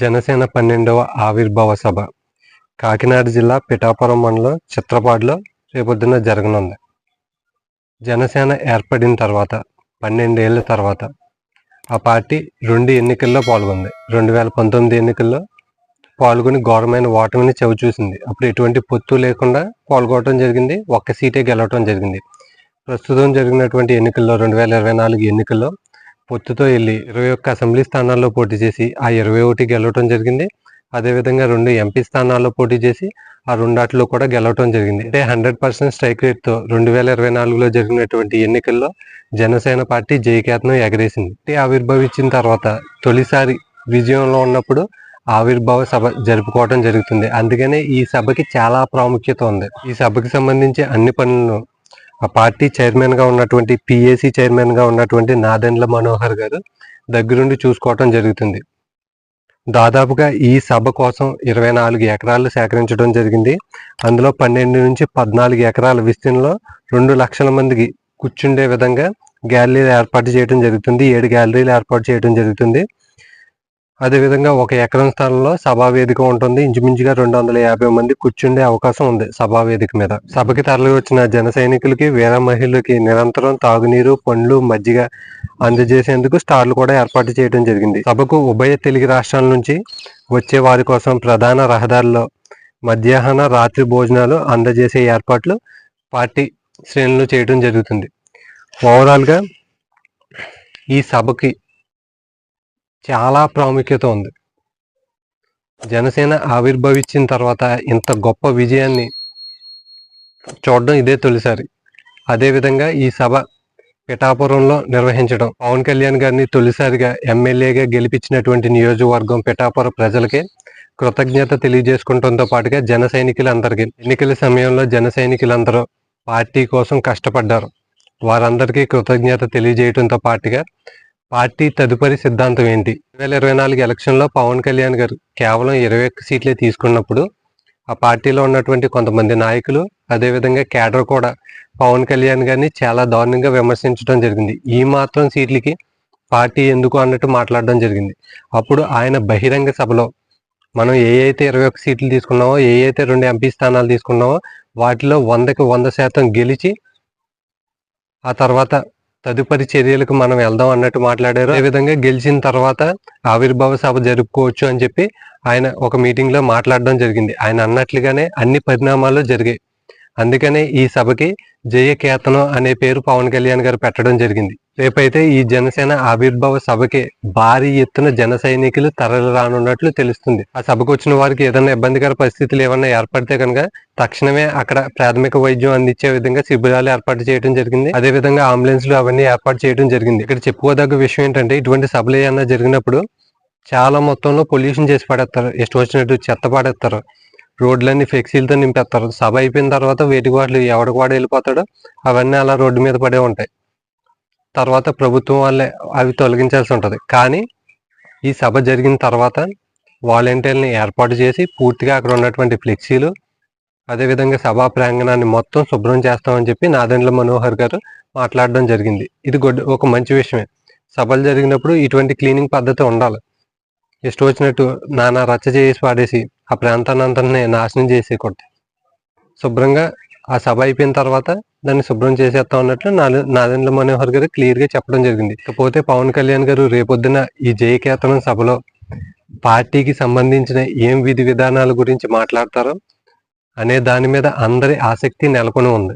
జనసేన పన్నెండవ ఆవిర్భావ సభ. కాకినాడ జిల్లా పిఠాపురం మండలం చిత్రపాడులో రేపొద్దున జరగనుంది. జనసేన ఏర్పడిన తర్వాత పన్నెండేళ్ళ తర్వాత ఆ పార్టీ రెండు ఎన్నికల్లో పాల్గొంది. రెండు వేల పంతొమ్మిది ఎన్నికల్లో పాల్గొని ఘోరమైన ఓటమిని చవి చూసింది అప్పుడు ఎటువంటి పొత్తు లేకుండా పాల్గొనడం జరిగింది. ఒక్క సీటే గెలవటం జరిగింది. ప్రస్తుతం జరిగినటువంటి ఎన్నికల్లో రెండు వేల ఇరవై నాలుగు ఎన్నికల్లో పొత్తుతో వెళ్ళి ఇరవై ఒక్క అసెంబ్లీ స్థానాల్లో పోటీ చేసి ఆ ఇరవై ఒకటి గెలవటం జరిగింది. అదేవిధంగా రెండు ఎంపీ స్థానాల్లో పోటీ చేసి ఆ రెండాటిలో కూడా గెలవటం జరిగింది. అంటే హండ్రెడ్ పర్సెంట్ స్ట్రైక్ రేట్తో రెండు వేల ఇరవై నాలుగులో జరిగినటువంటి ఎన్నికల్లో జనసేన పార్టీ జయకేతనం ఎగరేసింది. ఆవిర్భవించిన తర్వాత తొలిసారి విజయంలో ఉన్నప్పుడు ఆవిర్భావ సభ జరుపుకోవడం జరుగుతుంది. అందుకనే ఈ సభకి చాలా ప్రాముఖ్యత ఉంది. ఈ సభకి సంబంధించి అన్ని పనులను ఆ పార్టీ చైర్మన్గా ఉన్నటువంటి పిఏసి చైర్మన్గా ఉన్నటువంటి నాదెండ్ల మనోహర్ గారు దగ్గరుండి చూసుకోవటం జరుగుతుంది. దాదాపుగా ఈ సభ కోసం ఇరవై నాలుగు ఎకరాలు సేకరించడం జరిగింది. అందులో పన్నెండు నుంచి పద్నాలుగు ఎకరాల విస్తీర్ణంలో రెండు లక్షల మందికి కూర్చుండే విధంగా గ్యాలరీలు ఏర్పాటు చేయడం జరుగుతుంది. ఏడు గ్యాలరీలు ఏర్పాటు చేయడం జరుగుతుంది. అదేవిధంగా ఒక ఎకరం స్థలంలో సభా వేదిక ఉంటుంది. ఇంచుమించుగా రెండు వందల యాభై మంది కూర్చుండే అవకాశం ఉంది సభా వేదిక మీద. సభకి తరలి వచ్చిన జన సైనికులకి వీర మహిళలకి నిరంతరం తాగునీరు పండ్లు మజ్జిగ అందజేసేందుకు స్టార్లు కూడా ఏర్పాటు చేయడం జరిగింది. సభకు ఉభయ తెలుగు రాష్ట్రాల నుంచి వచ్చే వారి కోసం ప్రధాన రహదారిలో మధ్యాహ్న రాత్రి భోజనాలు అందజేసే ఏర్పాట్లు పార్టీ శ్రేణులు చేయడం జరుగుతుంది. ఓవరాల్గా ఈ సభకి చాలా ప్రాముఖ్యత ఉంది. జనసేన ఆవిర్భవించిన తర్వాత ఇంత గొప్ప విజయాన్ని చూడడం ఇదే తొలిసారి. అదేవిధంగా ఈ సభ పిఠాపురంలో నిర్వహించడం పవన్ కళ్యాణ్ గారిని తొలిసారిగా ఎమ్మెల్యేగా గెలిపించినటువంటి నియోజకవర్గం పిఠాపురం ప్రజలకి కృతజ్ఞత తెలియజేసుకుంటంతో పాటుగా జన సైనికులందరికీ ఎన్నికల సమయంలో జన సైనికులందరూ పార్టీ కోసం కష్టపడ్డారు. వారందరికీ కృతజ్ఞత తెలియజేయడంతో పాటుగా పార్టీ తదుపరి సిద్ధాంతం ఏంటి? రెండు వేల ఇరవై నాలుగు ఎలక్షన్లో పవన్ కళ్యాణ్ గారు కేవలం ఇరవై ఒక్క సీట్లే తీసుకున్నప్పుడు ఆ పార్టీలో ఉన్నటువంటి కొంతమంది నాయకులు అదేవిధంగా కేడర్ కూడా పవన్ కళ్యాణ్ గారిని చాలా దారుణంగా విమర్శించడం జరిగింది. ఈ మాత్రం సీట్లకి పార్టీ ఎందుకు అన్నట్టు మాట్లాడడం జరిగింది. అప్పుడు ఆయన బహిరంగ సభలో మనం ఏ అయితే ఇరవై ఒక్క సీట్లు తీసుకున్నామో ఏ అయితే రెండు ఎంపీ స్థానాలు తీసుకున్నామో వాటిలో వందకి వంద శాతం గెలిచి ఆ తర్వాత తదుపరి చర్యలకు మనం వెళ్దాం అన్నట్టు మాట్లాడారు. విధంగా గెలిచిన తర్వాత ఆవిర్భావ సభ జరుపుకోవచ్చు అని చెప్పి ఆయన ఒక మీటింగ్లో మాట్లాడడం జరిగింది. ఆయన అన్నట్లుగానే అన్ని పరిణామాలు జరిగాయి. అందుకనే ఈ సభకి జయకేతనం అనే పేరు పవన్ కళ్యాణ్ గారు పెట్టడం జరిగింది. రేపైతే ఈ జనసేన ఆవిర్భావ సభకి భారీ ఎత్తున జన సైనికులు తరలి రానున్నట్లు తెలుస్తుంది. ఆ సభకు వచ్చిన వారికి ఏదైనా ఇబ్బందికర పరిస్థితులు ఏమన్నా ఏర్పడితే కనుక తక్షణమే అక్కడ ప్రాథమిక వైద్యం అందించే విధంగా శిబిరాలు ఏర్పాటు చేయడం జరిగింది. అదే విధంగా అంబులెన్స్లు అవన్నీ ఏర్పాటు చేయడం జరిగింది. ఇక్కడ చెప్పుకోదగ్గ విషయం ఏంటంటే ఇటువంటి సభలు ఏమన్నా జరిగినప్పుడు చాలా మొత్తంలో పొల్యూషన్ చేసి పడేస్తారు. ఇష్టం వచ్చినట్టు చెత్త పడేస్తారు. రోడ్లన్నీ ఫ్లెక్సీలతో నింపేస్తారు. సభ అయిపోయిన తర్వాత వేటికి వాటిలు ఎవడికి వాడు వెళ్ళిపోతాడో అవన్నీ అలా రోడ్డు మీద పడే ఉంటాయి. తర్వాత ప్రభుత్వం వాళ్ళే అవి తొలగించాల్సి ఉంటుంది. కానీ ఈ సభ జరిగిన తర్వాత వాలంటీర్ని ఏర్పాటు చేసి పూర్తిగా అక్కడ ఉన్నటువంటి ఫ్లెక్సీలు అదేవిధంగా సభా ప్రాంగణాన్ని మొత్తం శుభ్రం చేస్తామని చెప్పి నాదెండ్ల మనోహర్ గారు మాట్లాడడం జరిగింది. ఇది ఒక మంచి విషయమే. సభలు జరిగినప్పుడు ఇటువంటి క్లీనింగ్ పద్ధతి ఉండాలి. ఇష్టం వచ్చినట్టు నానా రచ్చ చేసి పాడేసి ఆ ప్రాంతాన్ని అంతా నాశనం చేసేయకూడదు. శుభ్రంగా ఆ సభ అయిపోయిన తర్వాత దాన్ని శుభ్రం చేసేస్తా ఉన్నట్లు నాదెండ్ల మనోహర్ గారు క్లియర్గా చెప్పడం జరిగింది. ఇకపోతే పవన్ కళ్యాణ్ గారు రేపొద్దున ఈ జయకేతనం సభలో పార్టీకి సంబంధించిన ఏం విధి విధానాల గురించి మాట్లాడతారో అనే దాని మీద అందరి ఆసక్తి నెలకొని ఉంది.